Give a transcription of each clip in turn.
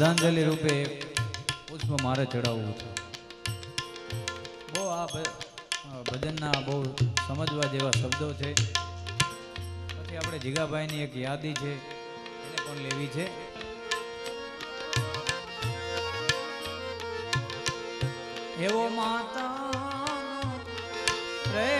શ્રદ્ધાંજલિ રૂપે પુષ્પ મારે ચડાવવું છે. બહુ આ ભજનના બહુ સમજવા જેવા શબ્દો છે. પછી આપણે જીગાભાઈની એક યાદી છે, એને પણ લેવી છે. એવો માતા પ્રેમ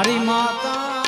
મારી માતા.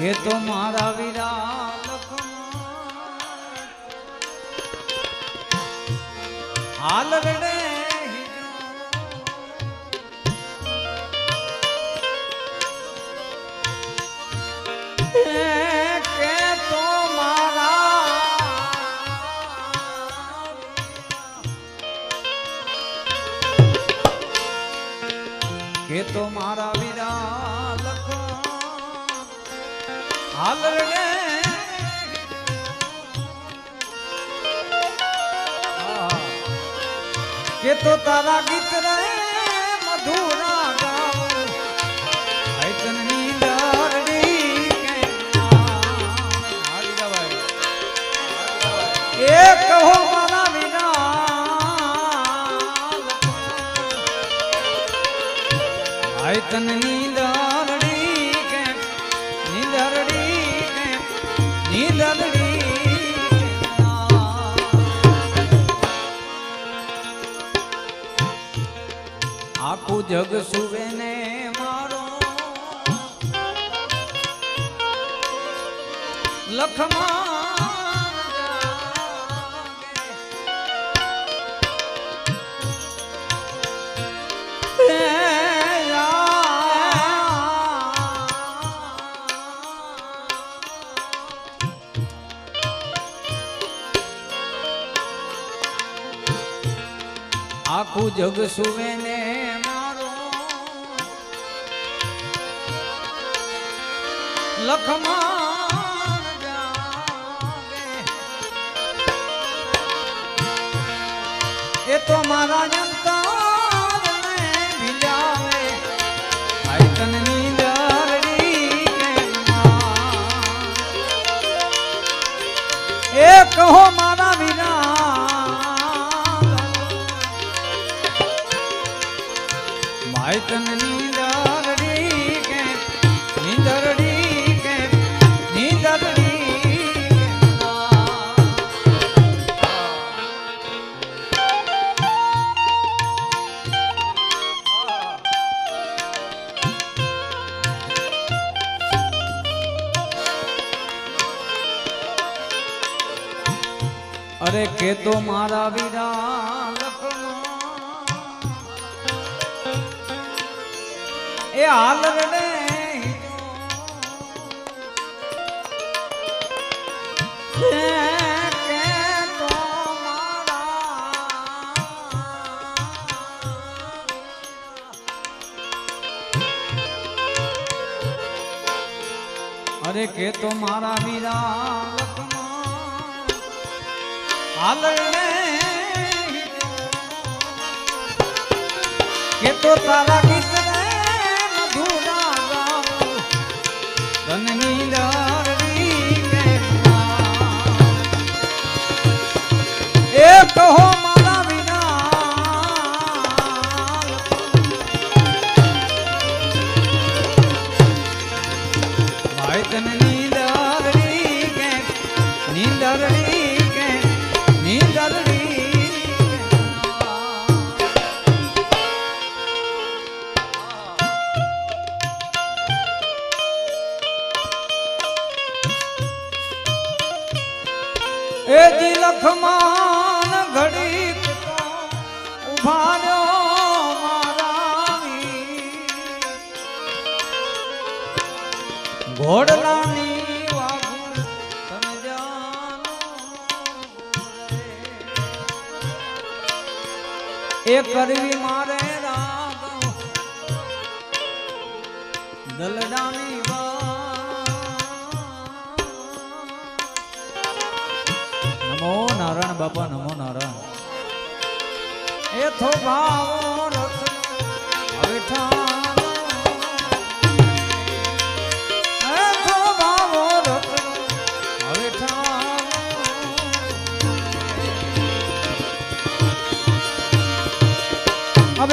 એ તો મારા વીરા હાલ રડે કે તો મારા વીરા લખમાં હાલ રે. કે તો તારા ગીત રે મધુરા લાડડી કે નીલરડી કે નીલરડી કે આખું જગ સુવે ને મારો. લખમાં આખું જગ સુવે ને મારો લખમાં એ તો મારા જંતરને ભીંજાવે. આયતનની લારડી કેમમાં. એ કહો મારા અરે કે તો મારા વીરા એ હાલ રડે એ કે તો મારા અરે કે તો મારા વીરા લખમાં હાલ રડે કે તો તારા ધનની લાડડી એ કરવી મારે રાગ નમો નારાયણ બાપા, નમો નારાયણ એ થો ભાવ રસ હવે ઠાનો.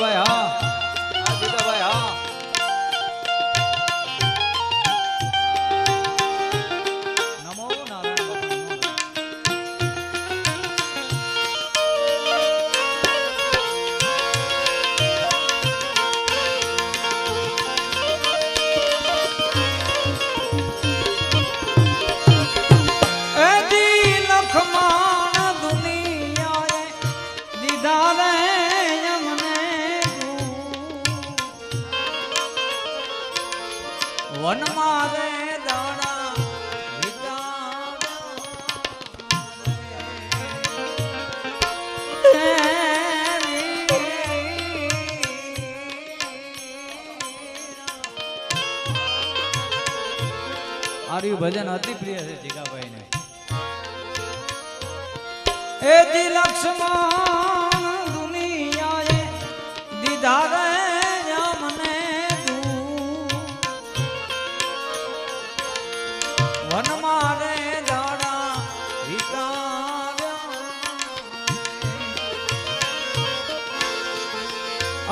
હા જીગાભાઈ વનમાં રે આર્યું ભજન અતિ પ્રિય છે જીગાભાઈ ને એ જી લક્ષ્મણ દુનિયાએ દીધા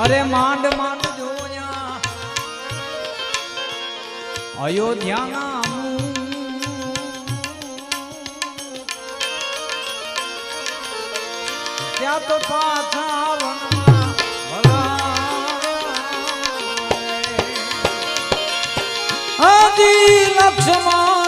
અરે માંડ માંડ જોયા અયોધ્યાના. ત્યાં તો પાછા વનમાં. લક્ષ્મણ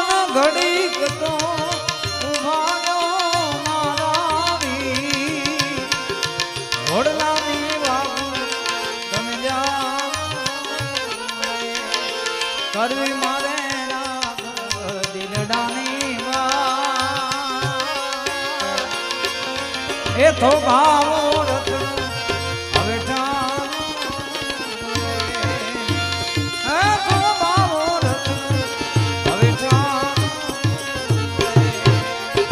એ ભાવો